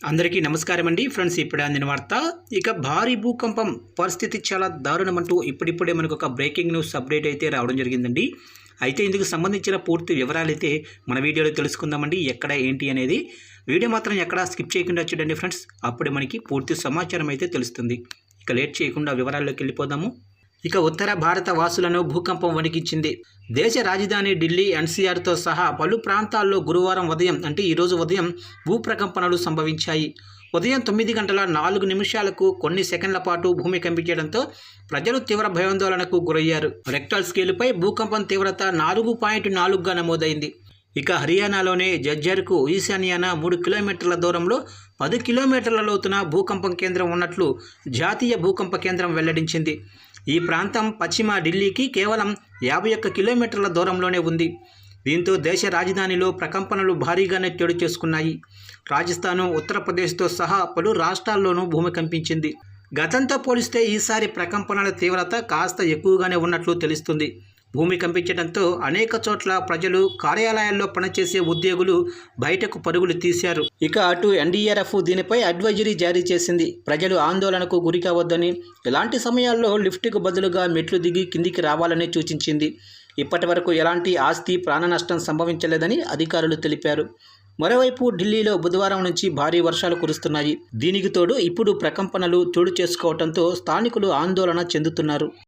అందరికీ నమస్కారం అండి ఫ్రెండ్స్ ఇప్పుడే అందిన వార్త ఇక భారీ భూకంపం పరిస్థితి చాలా దారుణం అంటూ ఇప్పుడిప్పుడే మనకు ఒక బ్రేకింగ్ న్యూస్ అప్డేట్ అయితే రావడం జరిగిందండి. అయితే ఇందుకు సంబంధించిన పూర్తి వివరాలు అయితే మన వీడియోలో తెలుసుకుందామండి. ఎక్కడ ఏంటి అనేది వీడియో మాత్రం ఎక్కడ స్కిప్ చేయకుండా చూడండి ఫ్రెండ్స్. అప్పుడు మనకి పూర్తి సమాచారం అయితే తెలుస్తుంది. ఇక లేట్ చేయకుండా వివరాల్లోకి వెళ్ళిపోదాము. ఇక ఉత్తర భారత వాసులను భూకంపం వణికించింది. దేశ రాజధాని ఢిల్లీ ఎన్సీఆర్తో సహా పలు ప్రాంతాల్లో గురువారం ఉదయం అంటే ఈరోజు ఉదయం భూప్రకంపనలు సంభవించాయి. ఉదయం తొమ్మిది గంటల నాలుగు నిమిషాలకు కొన్ని సెకండ్ల పాటు భూమి కంపించడంతో ప్రజలు తీవ్ర భయాందోళనకు గురయ్యారు. రెక్టల్ స్కేలుపై భూకంపం తీవ్రత నాలుగు పాయింట్ నాలుగుగా నమోదైంది. ఇక హర్యానాలోని జజ్జర్కు ఈశాన్యాన మూడు కిలోమీటర్ల దూరంలో పది కిలోమీటర్ల లోతున భూకంపం కేంద్రం ఉన్నట్లు జాతీయ భూకంప కేంద్రం వెల్లడించింది. ఈ ప్రాంతం పశ్చిమ ఢిల్లీకి కేవలం యాభై ఒక్క కిలోమీటర్ల దూరంలోనే ఉంది. దీంతో దేశ రాజధానిలో ప్రకంపనలు భారీగానే చోటు చేసుకున్నాయి. రాజస్థాను ఉత్తరప్రదేశ్తో సహా పలు రాష్ట్రాల్లోనూ భూమి కంపించింది. గతంతో పోలిస్తే ఈసారి ప్రకంపనల తీవ్రత కాస్త ఎక్కువగానే ఉన్నట్లు తెలుస్తుంది. భూమి కంపించడంతో అనేక చోట్ల ప్రజలు కార్యాలయాల్లో పనిచేసే ఉద్యోగులు బయటకు పరుగులు తీశారు. ఇక అటు ఎన్డీఆర్ఎఫ్ దీనిపై అడ్వైజరీ జారీ చేసింది. ప్రజలు ఆందోళనకు గురి కావద్దని ఎలాంటి సమయాల్లో లిఫ్ట్కు బదులుగా మెట్లు దిగి కిందికి రావాలని సూచించింది. ఇప్పటి వరకు ఎలాంటి ఆస్తి ప్రాణ నష్టం సంభవించలేదని అధికారులు తెలిపారు. మరోవైపు ఢిల్లీలో బుధవారం నుంచి భారీ వర్షాలు కురుస్తున్నాయి. దీనికి తోడు ఇప్పుడు ప్రకంపనలు చోటు చేసుకోవడంతో స్థానికులు ఆందోళన చెందుతున్నారు.